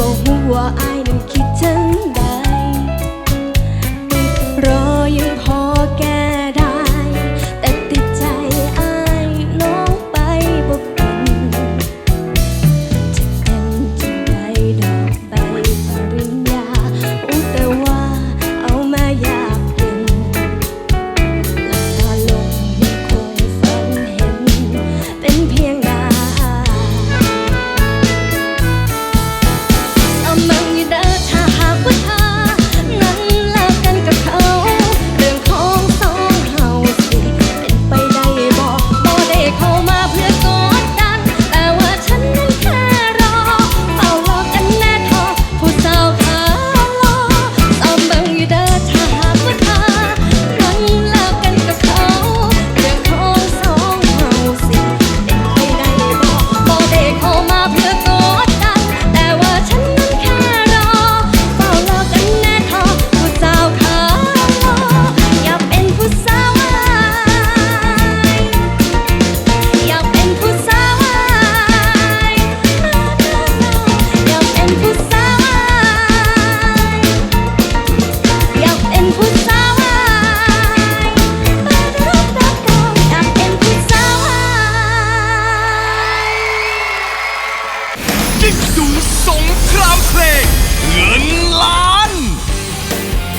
บ่หัวอายนั้นคิดถึง สู่สงครามเพลงเงิน